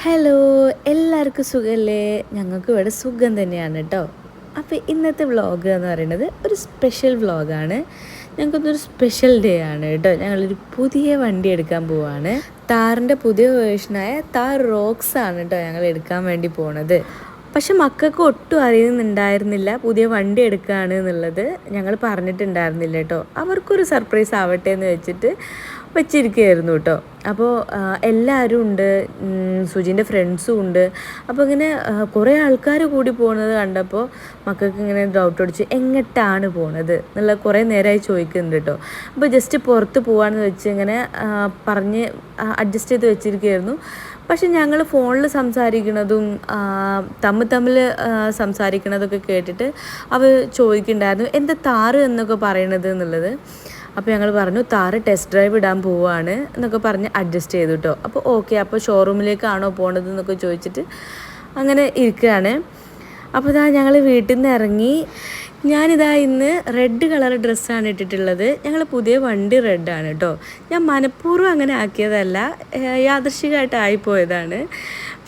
Hello എല്ലാവർക്കും സുഖമല്ലേ ഞങ്ങൾക്ക് ഇവിടെ സുഖം തന്നെയാണ് കേട്ടോ അപ്പോൾ ഇന്നത്തെ വ്ളോഗ് എന്ന് പറയുന്നത് ഒരു സ്പെഷ്യൽ വ്ളോഗാണ് ഞങ്ങൾക്കൊന്നൊരു സ്പെഷ്യൽ ഡേ ആണ് കേട്ടോ ഞങ്ങളൊരു പുതിയ വണ്ടി എടുക്കാൻ പോവാണ്. താറിന്റെ പുതിയ വേർഷനായ താർ റോക്സ് ആണ് കേട്ടോ ഞങ്ങൾ എടുക്കാൻ വേണ്ടി പോണത്. പക്ഷെ മക്കൾക്ക് ഒട്ടും അറിയുന്നുണ്ടായിരുന്നില്ല പുതിയ വണ്ടി എടുക്കുകയാണ് എന്നുള്ളത്. ഞങ്ങൾ പറഞ്ഞിട്ടുണ്ടായിരുന്നില്ല കേട്ടോ അവർക്കൊരു സർപ്രൈസ് ആവട്ടെ എന്ന് വെച്ചിട്ട് വെച്ചിരിക്കുകയായിരുന്നു കേട്ടോ. അപ്പോൾ എല്ലാവരും ഉണ്ട് സുജിന്റെ ഫ്രണ്ട്സും ഉണ്ട്. അപ്പോൾ ഇങ്ങനെ കുറേ ആൾക്കാർ കൂടി പോകുന്നത് കണ്ടപ്പോൾ മക്കൾക്ക് ഇങ്ങനെ ഡൗട്ട് അടിച്ച് എങ്ങോട്ടാണ് പോണത്? എന്നുള്ള കുറേ നേരമായി ചോദിക്കുന്നുണ്ട് കേട്ടോ. അപ്പോൾ ജസ്റ്റ് പുറത്ത് പോകാമെന്ന് വെച്ച് ഇങ്ങനെ പറഞ്ഞ് അഡ്ജസ്റ്റ് ചെയ്ത് വെച്ചിരിക്കുകയായിരുന്നു. പക്ഷെ ഞങ്ങൾ ഫോണിൽ സംസാരിക്കുന്നതും തമ്മിൽ തമ്മിൽ സംസാരിക്കുന്നതൊക്കെ കേട്ടിട്ട് അവർ ചോദിക്കുന്നുണ്ടായിരുന്നു എന്താ താറ് എന്നൊക്കെ പറയണത്? എന്നുള്ളത്. അപ്പോൾ ഞങ്ങൾ പറഞ്ഞു താറ് ടെസ്റ്റ് ഡ്രൈവ് ഇടാൻ പോവുകയാണ് എന്നൊക്കെ പറഞ്ഞ് അഡ്ജസ്റ്റ് ചെയ്തു കേട്ടോ അപ്പോൾ ഓക്കെ അപ്പോൾ ഷോറൂമിലേക്കാണോ പോണത് എന്നൊക്കെ ചോദിച്ചിട്ട് അങ്ങനെ ഇരിക്കുകയാണ് അപ്പോൾ ഇതാ ഞങ്ങൾ വീട്ടിൽ നിന്ന് ഇറങ്ങി ഞാനിതാ ഇന്ന് റെഡ് കളർ ഡ്രസ്സാണ് ഇട്ടിട്ടുള്ളത്. ഞങ്ങൾ പുതിയ വണ്ടി റെഡാണ് കേട്ടോ ഞാൻ മനഃപൂർവം അങ്ങനെ ആക്കിയതല്ല യാദൃശികമായിട്ട് ആയിപ്പോയതാണ്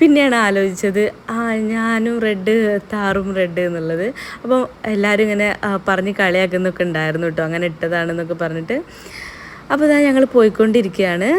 പിന്നെയാണ് ആലോചിച്ചത് ആ ഞാനും റെഡ് താറും റെഡ് എന്നുള്ളത്. അപ്പോൾ എല്ലാവരും ഇങ്ങനെ പറഞ്ഞ് കളിയാക്കുന്നൊക്കെ ഉണ്ടായിരുന്നു കേട്ടോ അങ്ങനെ ഇട്ടതാണെന്നൊക്കെ പറഞ്ഞിട്ട്. അപ്പോൾ ഇതാ ഞങ്ങൾ പോയിക്കൊണ്ടിരിക്കുകയാണ്.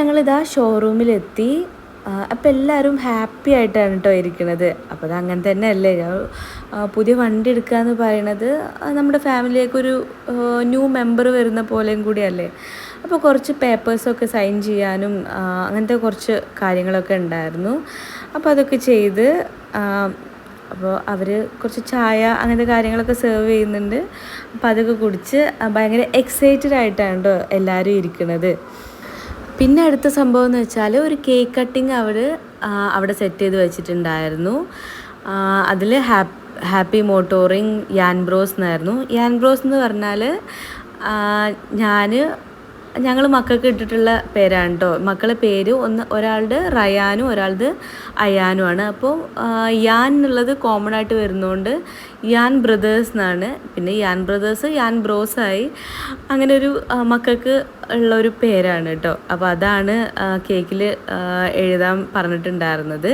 ഞങ്ങളിതാ ഷോറൂമിലെത്തി അപ്പം എല്ലാവരും ഹാപ്പി ആയിട്ടാണ് കേട്ടോ ഇരിക്കുന്നത് അപ്പോൾ അത് അങ്ങനെ തന്നെ അല്ലേ പുതിയ വണ്ടി എടുക്കുക എന്ന് പറയണത് നമ്മുടെ ഫാമിലിയിലേക്ക് ഒരു ന്യൂ മെമ്പർ വരുന്ന പോലെയും കൂടിയല്ലേ. അപ്പോൾ കുറച്ച് പേപ്പേഴ്സൊക്കെ സൈൻ ചെയ്യാനും അങ്ങനത്തെ കുറച്ച് കാര്യങ്ങളൊക്കെ ഉണ്ടായിരുന്നു. അപ്പോൾ അതൊക്കെ ചെയ്ത് അപ്പോൾ അവർ കുറച്ച് ചായ അങ്ങനത്തെ കാര്യങ്ങളൊക്കെ സെർവ് ചെയ്യുന്നുണ്ട്. അപ്പോൾ അതൊക്കെ കുടിച്ച് ഭയങ്കര എക്സൈറ്റഡ് ആയിട്ടാണ് കേട്ടോ എല്ലാവരും ഇരിക്കുന്നത് പിന്നെ അടുത്ത സംഭവം എന്ന് വെച്ചാൽ ഒരു കേക്ക് കട്ടിങ് അവർ അവിടെ സെറ്റ് ചെയ്ത് വെച്ചിട്ടുണ്ടായിരുന്നു. അതിൽ ഹാപ്പ് ഹാപ്പി മോട്ടോറിങ് യാൻ ബ്രോസ് എന്നായിരുന്നു. യാൻ ബ്രോസ് എന്ന് പറഞ്ഞാൽ ഞാൻ ഞങ്ങൾ മക്കൾക്ക് ഇട്ടിട്ടുള്ള പേരാണ് കേട്ടോ മക്കളെ പേര് ഒന്ന് ഒരാളുടെ റയാനും ഒരാളുടെ അയാനുമാണ്. അപ്പോൾ യാൻ എന്നുള്ളത് കോമൺ ആയിട്ട് വരുന്നതുകൊണ്ട് യാൻ ബ്രദേഴ്സ് എന്നാണ്. പിന്നെ യാൻ ബ്രദേഴ്സ് യാൻ ബ്രോസായി അങ്ങനെ ഒരു മക്കൾക്ക് ഉള്ള ഒരു പേരാണ് കേട്ടോ. അപ്പോൾ അതാണ് കേക്കിൽ എഴുതാൻ പറഞ്ഞിട്ടുണ്ടായിരുന്നത്.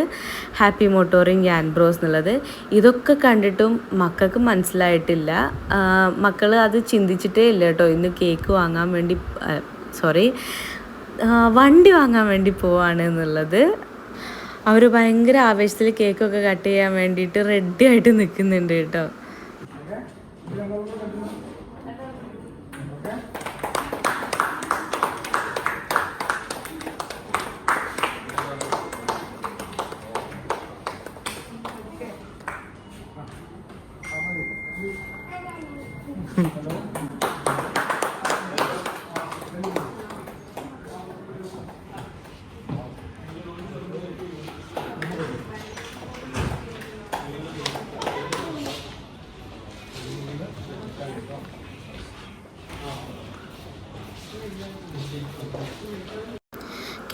ഹാപ്പി മോട്ടോറിങ് യാൻ ബ്രോസ് എന്നുള്ളത്. ഇതൊക്കെ കണ്ടിട്ടും മക്കൾക്ക് മനസ്സിലായിട്ടില്ല. മക്കൾ അത് ചിന്തിച്ചിട്ടേ ഇല്ല കേട്ടോ. ഇന്ന് കേക്ക് വാങ്ങാൻ വേണ്ടി സോറി വണ്ടി വാങ്ങാൻ വേണ്ടി പോവാണ് എന്നുള്ളത്. അവർ ഭയങ്കര ആവേശത്തിൽ കേക്കൊക്കെ കട്ട് ചെയ്യാൻ വേണ്ടിയിട്ട് റെഡി ആയിട്ട് നിൽക്കുന്നുണ്ട് കേട്ടോ.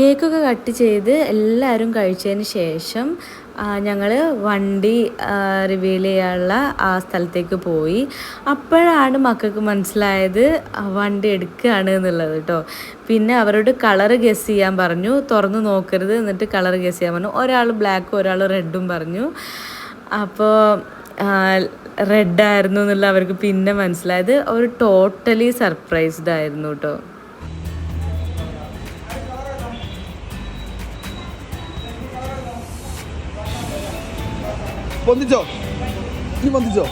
കേക്കൊക്കെ കട്ട് ചെയ്ത് എല്ലാവരും കഴിച്ചതിന് ശേഷം ഞങ്ങൾ വണ്ടി റിവീൽ ചെയ്യാനുള്ള ആ സ്ഥലത്തേക്ക് പോയി. അപ്പോഴാണ് മക്കൾക്ക് മനസ്സിലായത് വണ്ടി എടുക്കുകയാണ് എന്നുള്ളത് കേട്ടോ പിന്നെ അവരോട് കളറ് ഗസ് ചെയ്യാൻ പറഞ്ഞു. തുറന്ന് നോക്കരുത് എന്നിട്ട് കളർ ഗസ് ചെയ്യാൻ പറഞ്ഞു. ഒരാൾ ബ്ലാക്കും ഒരാൾ റെഡും പറഞ്ഞു. അപ്പോൾ റെഡായിരുന്നു എന്നുള്ള അവർക്ക് പിന്നെ മനസ്സിലായത്. അവർ ടോട്ടലി സർപ്രൈസ്ഡ് ആയിരുന്നു കേട്ടോ പൊന്തിച്ചോ ഇനി പൊന്തിച്ചോ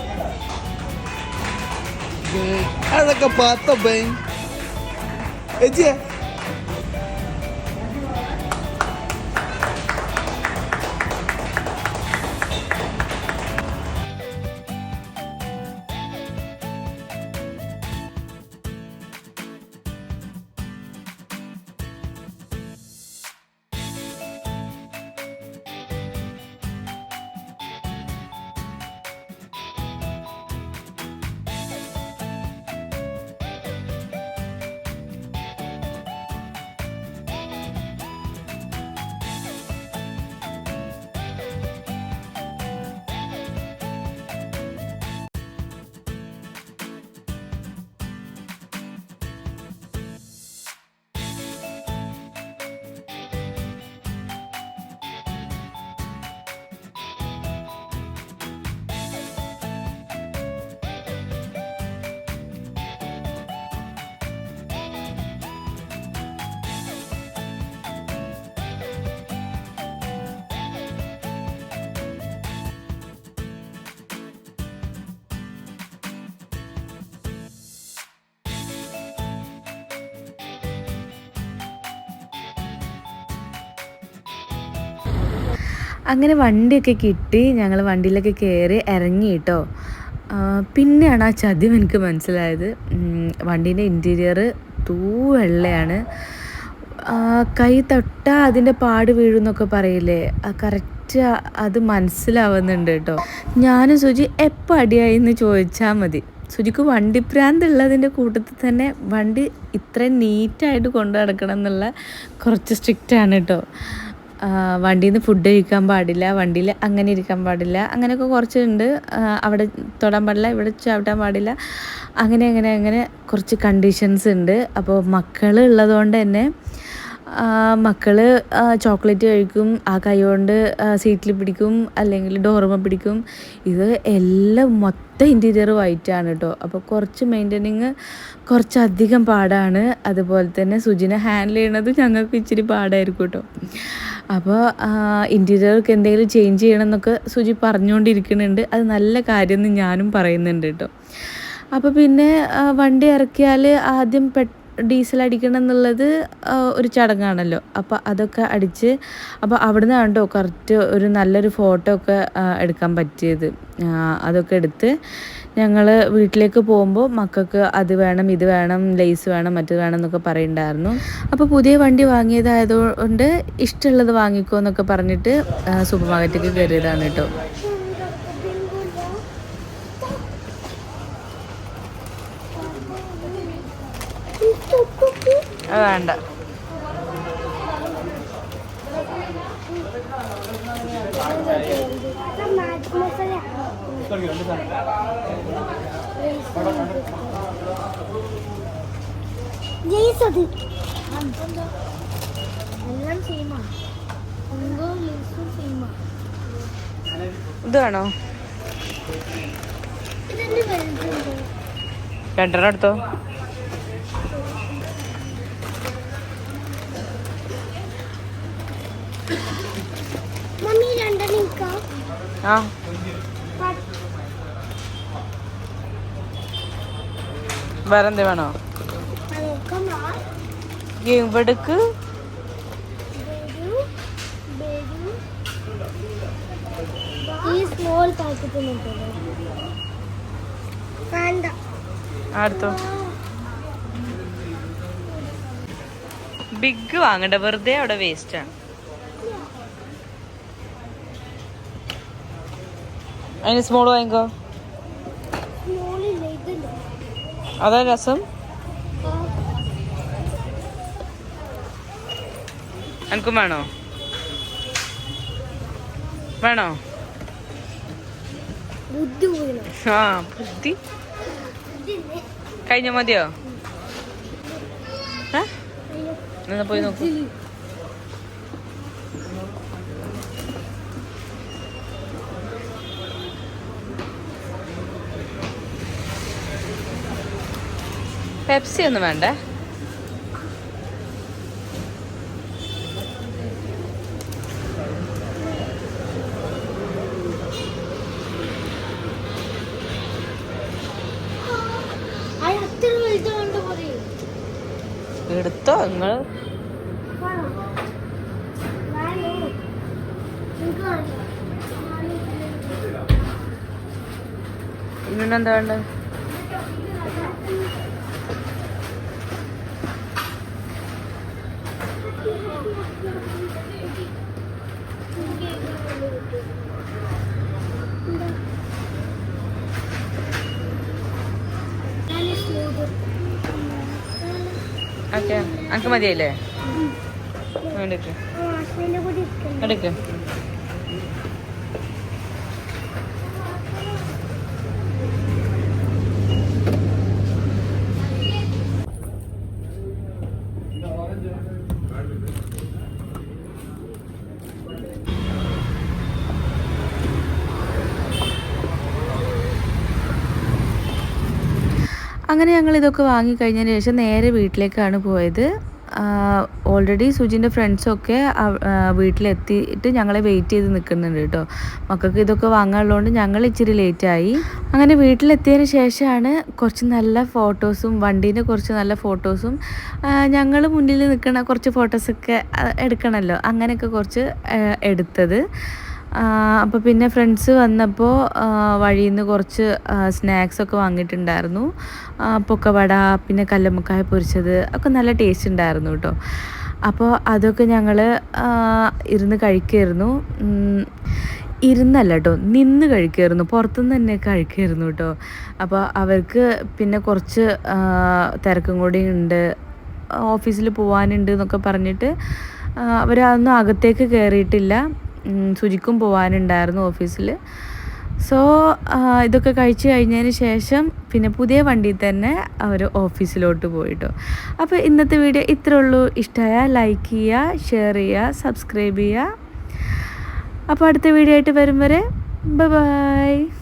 അഴക്കെ പാത്ത ബൈ എജിയെ അങ്ങനെ വണ്ടിയൊക്കെ കിട്ടി. ഞങ്ങൾ വണ്ടിയിലൊക്കെ കയറി ഇറങ്ങി കേട്ടോ പിന്നെയാണ് ആ ചദ്യം എനിക്ക് മനസ്സിലായത്. വണ്ടീന്റെ ഇന്റീരിയർ തൂ വെള്ളയാണ്. കൈ തൊട്ടാൽ അതിന്റെ പാട് വീഴുന്നൊക്കെ പറയില്ലേ? കറക്റ്റ് അത് മനസ്സിലാവുന്നുണ്ട് കേട്ടോ ഞാനും സുജി എപ്പോൾ അടിയായി എന്ന് ചോദിച്ചാൽ മതി. സുജിക്ക് വണ്ടി ഭ്രാന്ത് ഉള്ളതിന്റെ കൂട്ടത്തിൽ തന്നെ വണ്ടി ഇത്രയും നീറ്റായിട്ട് കൊണ്ടു നടക്കണം എന്നുള്ള കുറച്ച് സ്ട്രിക്റ്റാണ് കേട്ടോ വണ്ടിയിൽ നിന്ന് ഫുഡ് കഴിക്കാൻ പാടില്ല വണ്ടിയിൽ അങ്ങനെ ഇരിക്കാൻ പാടില്ല അങ്ങനെയൊക്കെ കുറച്ചുണ്ട് അവിടെ തൊടാൻ പാടില്ല ഇവിടെ ചവിട്ടാൻ പാടില്ല. അങ്ങനെ അങ്ങനെ അങ്ങനെ കുറച്ച് കണ്ടീഷൻസ് ഉണ്ട്. അപ്പോൾ മക്കൾ ഉള്ളതുകൊണ്ട് തന്നെ മക്കൾ ചോക്ലേറ്റ് കഴിക്കും ആ കൈ കൊണ്ട് സീറ്റിൽ പിടിക്കും അല്ലെങ്കിൽ ഡോർമ പിടിക്കും. ഇത് എല്ലാം മൊത്തം ഇന്റീരിയർ വൈറ്റ് ആണ് കേട്ടോ. അപ്പോൾ കുറച്ച് മെയിന്റനിങ് കുറച്ചധികം പാടാണ്. അതുപോലെ തന്നെ സുജിനെ ഹാൻഡിൽ ചെയ്യണത് ഞങ്ങൾക്ക് ഇച്ചിരി പാടായിരിക്കും കേട്ടോ. അപ്പോൾ ഇന്റീരിയർക്ക് എന്തെങ്കിലും ചേഞ്ച് ചെയ്യണം എന്നൊക്കെ സുജി പറഞ്ഞുകൊണ്ടിരിക്കുന്നുണ്ട്. അത് നല്ല കാര്യം എന്ന് ഞാനും പറയുന്നുണ്ട് കേട്ടോ. അപ്പോൾ പിന്നെ വണ്ടി ഇറക്കിയാൽ ആദ്യം പെ ഡീസൽ അടിക്കണം എന്നുള്ളത് ഒരു ചടങ്ങാണല്ലോ. അപ്പോൾ അതൊക്കെ അടിച്ച് അപ്പോൾ അവിടെ നിന്ന് കണ്ടോ കറക്റ്റ് ഒരു നല്ലൊരു ഫോട്ടോ ഒക്കെ എടുക്കാൻ പറ്റിയത്. അതൊക്കെ എടുത്ത് ഞങ്ങൾ വീട്ടിലേക്ക് പോകുമ്പോൾ മക്കൾക്ക് അത് വേണം ഇത് വേണം ലേസ് വേണം മറ്റത് വേണം എന്നൊക്കെ പറയുന്നുണ്ടായിരുന്നു അപ്പോൾ പുതിയ വണ്ടി വാങ്ങിയതായതുകൊണ്ട് ഇഷ്ടമുള്ളത് വാങ്ങിക്കോ എന്നൊക്കെ പറഞ്ഞിട്ട് സൂപ്പർ മാർക്കറ്റിലേക്ക് കയറിയതാണ് കേട്ടോ. വേണ്ട. ജയിച്ചത്. എല്ലാം സെയിമാണ് എന്തോ ലേസും സെയിമാണ് ഇത് വേണോ ഇതിന്റെ വലുതുണ്ടോ രണ്ടെണ്ണം എടുത്തോ ആ. വേറെ എന്ത് വേണോ ഇവിടക്ക് അടുത്തോ ബിഗ് വാങ്ങണ്ട വെറുതെ അവിടെ വേസ്റ്റ് ആണ്. അതിന് സ്മോൾ വാങ്ങിക്കോ. അതാ രസം. എനിക്കും വേണോ? വേണോ? ബുദ്ധി വീണു ആ ബുദ്ധി. കഴിഞ്ഞ മതിയോ? പോയി നോക്കൂ. പെപ്സി ഒന്നും വേണ്ട? എടുത്തോ നിങ്ങൾ? ഇന്നെന്താ വേണ്ടത്? ഓക്കെ. അനക്ക് മതിയായില്ലേ? എടുക്ക്. എടുക്ക്. അങ്ങനെ ഞങ്ങൾ ഇതൊക്കെ വാങ്ങിക്കഴിഞ്ഞതിന് ശേഷം നേരെ വീട്ടിലേക്കാണ് പോയത്. ഓൾറെഡി സുജിന്റെ ഫ്രണ്ട്സൊക്കെ വീട്ടിലെത്തിയിട്ട് ഞങ്ങളെ വെയിറ്റ് ചെയ്ത് നിൽക്കുന്നുണ്ട് കേട്ടോ. മക്കൾക്ക് ഇതൊക്കെ വാങ്ങാനുള്ളതുകൊണ്ട് ഞങ്ങൾ ഇച്ചിരി ലേറ്റായി അങ്ങനെ വീട്ടിലെത്തിയതിന് ശേഷമാണ് കുറച്ച് നല്ല ഫോട്ടോസും വണ്ടീന്റെ കുറച്ച് നല്ല ഫോട്ടോസും ഞങ്ങൾ മുന്നിൽ നിൽക്കുന്ന കുറച്ച് ഫോട്ടോസൊക്കെ എടുക്കണമല്ലോ അങ്ങനെയൊക്കെ കുറച്ച് എടുത്തത്. അപ്പോൾ പിന്നെ ഫ്രണ്ട്സ് വന്നപ്പോൾ വഴിയിൽ നിന്ന് കുറച്ച് സ്നാക്സൊക്കെ വാങ്ങിയിട്ടുണ്ടായിരുന്നു. പൊക്കവട പിന്നെ കല്ലുമ്മക്കായ പൊരിച്ചത് ഒക്കെ നല്ല ടേസ്റ്റ് ഉണ്ടായിരുന്നു കേട്ടോ അപ്പോൾ അതൊക്കെ ഞങ്ങൾ ഇരുന്ന് കഴിക്കുമായിരുന്നു ഇരുന്നല്ല കേട്ടോ നിന്ന് കഴിക്കുമായിരുന്നു പുറത്തുനിന്ന് തന്നെ കഴിക്കുമായിരുന്നു കേട്ടോ അപ്പോൾ അവർക്ക് പിന്നെ കുറച്ച് തിരക്കും കൂടി ഉണ്ട് ഓഫീസിൽ പോകാനുണ്ട് എന്നൊക്കെ പറഞ്ഞിട്ട് അവരതൊന്നും അകത്തേക്ക് കയറിയിട്ടില്ല സുജിക്കും പോകാനുണ്ടായിരുന്നു ഓഫീസിൽ സോ ഇതൊക്കെ കഴിച്ച് കഴിഞ്ഞതിന് ശേഷം പിന്നെ പുതിയ വണ്ടിയിൽ തന്നെ അവർ ഓഫീസിലോട്ട് പോയിട്ടോ. അപ്പോൾ ഇന്നത്തെ വീഡിയോ ഇത്രേ ഉള്ളൂ. ഇഷ്ടമായാൽ ലൈക്ക് ചെയ്യുക ഷെയർ ചെയ്യുക സബ്സ്ക്രൈബ് ചെയ്യുക. അപ്പോൾ അടുത്ത വീഡിയോ ആയിട്ട് വരും വരെ. ബൈ